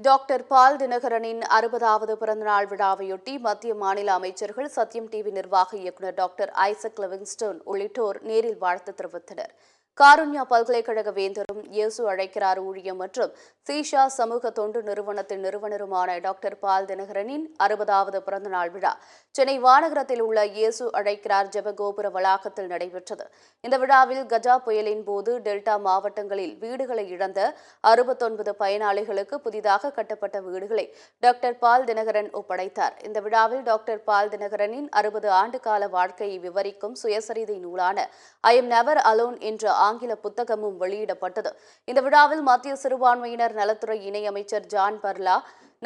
Doctor பால் தினகரனின் அறுபதாவது பிறந்தநாள் விழாவையொட்டி மத்திய மாநில அமைச்சர்கள் சத்யம் டிவி நிர்வாக இயக்குநர் டாக்டர் ஐசக் லிவிங்ஸ்டோன் உள்ளிட்டோர் நேரில் வாழ்த்து தெரிவித்தனர். காருண்யா பல்கலைக்கழக வேந்தரும் இயேசு அழைக்கிறார் ஊழியம் மற்றும் சீஷா சமூக தொண்டு நிறுவனத்தின் நிறுவனருமான டாக்டர் பால் தினகரனின் அறுபதாவது பிறந்தநாள் விழா. சென்னை வானகரத்தில் உள்ள இயேசு அழைக்கிறார் ஜெபகோபுர வளாகத்தில் நடைபெற்றது. இந்த விழாவில் கஜா புயலின் போது டெல்டா மாவட்டங்களில் வீடுகளை இழந்த அறுபத்தொன்பது பயனாளிகளுக்கு புதிதாக கட்டப்பட்ட வீடுகளை டாக்டர் பால் தினகரன் ஒப்படைத்தார். இந்த விழாவில் டாக்டர் பால் தினகரனின் அறுபது ஆண்டு கால வாழ்க்கையை விவரிக்கும் சுயசரிதை நூலான ஐ எம் நெவர் அலோன் என்ற ஆங்கில புத்தகமும் வெளியிடப்பட்டது. இந்த விழாவில் மத்திய சிறுபான்மையினர் நலத்துறை இணையமைச்சர் ஜான் பர்லா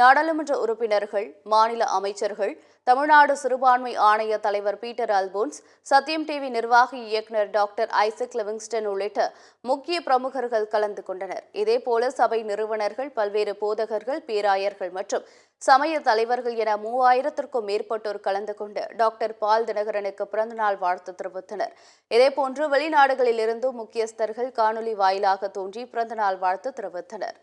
நாடாளுமன்ற உறுப்பினர்கள் மாநில அமைச்சர்கள் தமிழ்நாடு சிறுபான்மை ஆணைய தலைவர் பீட்டர் அல்போன்ஸ் சத்யம் டிவி நிர்வாகி இயக்குநர் டாக்டர் ஐசக் லிவிங்ஸ்டன் உள்ளிட்ட முக்கிய பிரமுகர்கள் கலந்து கொண்டனர். இதேபோல சபை நிறுவனர்கள் பல்வேறு போதகர்கள் பேராயர்கள் மற்றும் சமய தலைவர்கள் என மூவாயிரத்திற்கும் மேற்பட்டோர் கலந்து கொண்டு டாக்டர் பால் தினகரனுக்கு பிறந்தநாள் வாழ்த்து தெரிவித்தனர். இதேபோன்று வெளிநாடுகளில் இருந்தும் முக்கியஸ்தர்கள் காணொலி வாயிலாக தோன்றி பிறந்தநாள் வாழ்த்து தெரிவித்தனர்.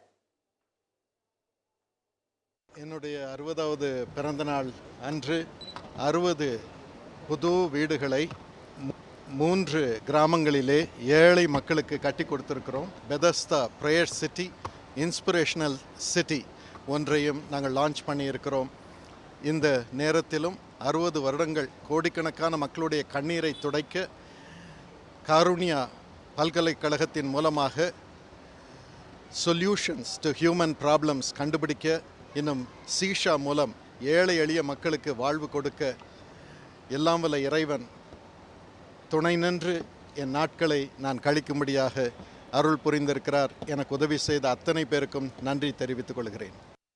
என்னுடைய அறுபதாவது பிறந்தநாள் அன்று அறுபது புது வீடுகளை மூன்று கிராமங்களிலே ஏழை மக்களுக்கு கட்டி கொடுத்துருக்கிறோம். Bethesda prayer city inspirational city ஒன்றையும் நாங்கள் லான்ச் பண்ணியிருக்கிறோம். இந்த நேரத்திலும் அறுபது வருடங்கள் கோடிக்கணக்கான மக்களுடைய கண்ணீரை துடைக்க காருண்யா பல்கலைக்கழகத்தின் மூலமாக சொல்யூஷன்ஸ் டு ஹியூமன் ப்ராப்ளம்ஸ் கண்டுபிடிக்க இன்னும் சீஷா மூலம் ஏழை எளிய மக்களுக்கு வாழ்வு கொடுக்க எல்லாம் வல்ல இறைவன் துணை நின்று என் நாட்களை நான் கழிக்கும்படியாக அருள் புரிந்திருக்கிறார். எனக்கு உதவி செய்த அத்தனை பேருக்கும் நன்றி தெரிவித்துக் கொள்கிறேன்.